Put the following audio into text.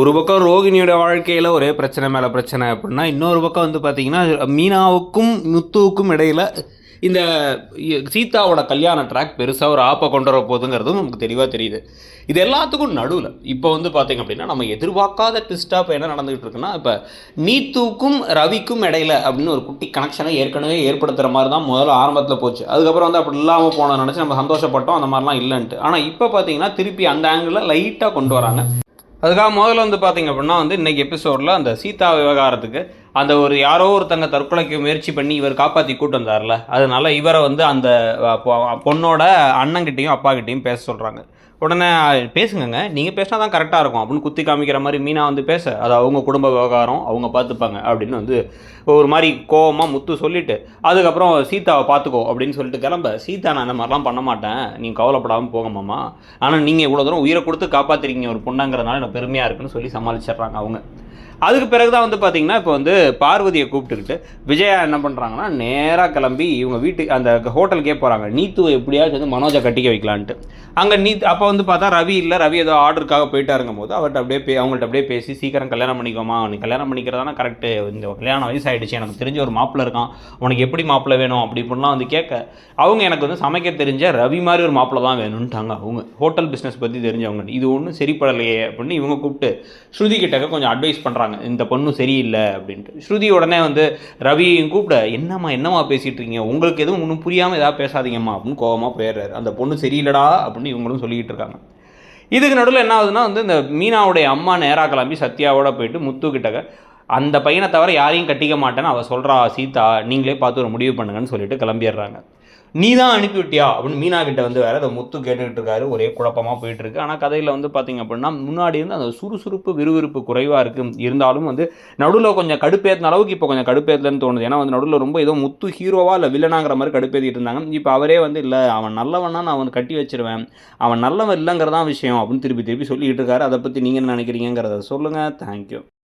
ஒரு பக்கம் ரோகிணியோட வாழ்க்கையில் ஒரே பிரச்சனை மேலே பிரச்சனை அப்படின்னா இன்னொரு பக்கம் வந்து பார்த்தீங்கன்னா மீனாவுக்கும் முத்துவுக்கும் இடையில் இந்த சீதாவோட கல்யாண ட்ராக் பெருசாக ஒரு ஆப்பை கொண்டு வர போதுங்கிறதும் நமக்கு தெளிவாக தெரியுது. இது எல்லாத்துக்கும் நடுவில் இப்போ வந்து பார்த்திங்க அப்படின்னா நம்ம எதிர்பார்க்காத ட்விஸ்ட்டாக இப்போ என்ன நடந்துகிட்டு இருக்குன்னா இப்போ நீத்துக்கும் ரவிக்கும் இடையில அப்படின்னு ஒரு குட்டி கனெக்ஷனை ஏற்கனவே ஏற்படுத்துகிற மாதிரி தான் முதல்ல ஆரம்பத்தில் போச்சு. அதுக்கப்புறம் வந்து அப்படி இல்லாமல் போன நினச்சி நம்ம சந்தோஷப்பட்டோம் அந்த மாதிரிலாம் இல்லைன்ட்டு. ஆனால் இப்போ பார்த்தீங்கன்னா திருப்பி அந்த ஆங்கிளில் லைட்டாக கொண்டு வராங்க. அதுக்காக முதல்ல வந்து பார்த்தீங்க அப்படின்னா வந்து இன்றைக்கி எபிசோடில் அந்த சீதா விவகாரத்துக்கு அந்த ஒரு யாரோ ஒருத்தங்க தற்கொலைக்கு முயற்சி பண்ணி இவர் காப்பாற்றி கூட்டு வந்தார்ல. அதனால இவரை வந்து அந்த பொண்ணோட அண்ணங்கிட்டையும் அப்பாக்கிட்டையும் பேச சொல்கிறாங்க உடனே பேசுங்கங்க. நீங்கள் பேசினா தான் கரெக்டாக இருக்கும். அப்படின்னு குத்தி காமிக்கிற மாதிரி மீனா வந்து பேச அது அவங்க குடும்ப விவகாரம் அவங்க பார்த்துப்பாங்க அப்படின்னு வந்து ஒரு மாதிரி கோவமாக முத்து சொல்லிட்டு அதுக்கப்புறம் சீதாவை பார்த்துக்கோ அப்படின்னு சொல்லிட்டு கிளம்ப. சீதா நான் இந்த மாதிரிலாம் பண்ண மாட்டேன். நீங்கள் கவலைப்படாமல் போங்க மாமா. ஆனால் நீங்கள் இவ்வளோ தூரம் உயிரை கொடுத்து காப்பாற்றிருக்கீங்க ஒரு பொண்ணாங்கிறதுனால எனக்கு பெருமையாக இருக்குன்னு சொல்லி சமாளிச்சிடுறாங்க அவங்க. அதுக்கு பிறகு தான் வந்து பார்த்தீங்கன்னா இப்போ வந்து பார்வதியை கூப்பிட்டுக்கிட்டு விஜயா என்ன பண்ணுறாங்கன்னா நேராக கிளம்பி இவங்க வீட்டுக்கு அந்த ஹோட்டலுக்கே போகிறாங்க நீத்துவை எப்படியாச்சும் வந்து மனோஜை கட்டிக்க வைக்கலான்ட்டு. அங்கே நீத் அப்போ வந்து பார்த்தா ரவி இல்லை ரவி ஏதோ ஆர்டருக்காக போயிட்டாருங்கும் போது அவர்கிட்ட அப்படியே பே அவங்கள்ட்ட அப்படியே பேசி சீக்கிரம் கல்யாணம் பண்ணிக்கோமா நீ கல்யாணம் பண்ணிக்கிறதான கரெக்டு இந்த கல்யாணம் வயசாயிடுச்சு எனக்கு தெரிஞ்ச ஒரு மாப்பிள்ளை இருக்கான். உனக்கு எப்படி மாப்பிள்ளை வேணும்? அப்படி இப்படிலாம் வந்து கேட்க அவங்க எனக்கு வந்து சமைக்க தெரிஞ்ச ரவி மாதிரி ஒரு மாப்பிள்ளை தான் வேணும்ட்டாங்க அவங்க. ஹோட்டல் பிஸ்னஸ் பற்றி தெரிஞ்சவங்க. இது ஒன்றும் சரிப்படலையே அப்படின்னு இவங்க கூப்பிட்டு ஸ்ருதி கிட்டக்க கொஞ்சம் அட்வைஸ் பண்ணுறாங்க இந்த பொண்ணு சரியில்லை அப்படின்ட்டு. ஸ்ருதி உடனே வந்து ரவியையும் கூப்பிட. என்னம்மா என்னம்மா பேசிகிட்டு இருக்கீங்க? உங்களுக்கு எதுவும் ஒன்றும் புரியாமல் ஏதாவது பேசாதீங்கம்மா அப்படின்னு கோபமாக போயிடுறாரு. அந்த பொண்ணு சரியில்லடா அப்படின்னு இவங்களும் சொல்லிக்கிட்டு இருக்காங்க. இதுக்கு நடுவில் என்ன ஆகுதுன்னா வந்து இந்த மீனாவுடைய அம்மா நேராக கிளம்பி சத்யாவோட போயிட்டு முத்து கிட்டக்க அந்த பையனை தவிர யாரையும் கட்டிக்க மாட்டேன்னு அவள் சொல்கிறா சீதா. நீங்களே பார்த்து ஒரு முடிவு பண்ணுங்கன்னு சொல்லிட்டு கிளம்பிடுறாங்க. நீ தான் அனுப்பிவிட்டியா? அப்படின்னு மீனா கிட்ட வந்து வேற அதை முத்து கேட்டுக்கிட்டு இருக்காரு. ஒரே குழப்பமாக போயிட்டு இருக்கு. ஆனால் கதையில் வந்து பார்த்தீங்க அப்படின்னா முன்னாடி இருந்து அந்த சுறுசுறுப்பு விறுவிறுப்பு குறைவாக இருக்கு. இருந்தாலும் வந்து நடுவில் கொஞ்சம் கடுப்பேற்றின அளவுக்கு இப்போ கொஞ்சம் கடுப்பேற்றலன்னு தோணுது. ஏன்னா வந்து நடுவில் ரொம்ப ஏதோ முத்து ஹீரோவா இல்லை வில்லனாங்கிற மாதிரி கடுப்பேற்றிட்டு இருந்தாங்க. இப்போ அவரே வந்து இல்லை அவன் நல்லவனா நான் அவன் கட்டி வச்சிருவேன். அவன் நல்லவன் இல்லைங்கிறதான் விஷயம் அப்படின்னு திருப்பி திருப்பி சொல்லிக்கிட்டு இருக்காரு. அதை பற்றி நீங்கள் என்ன நினைக்கிறீங்கிறத சொல்லுங்கள் தேங்க்யூ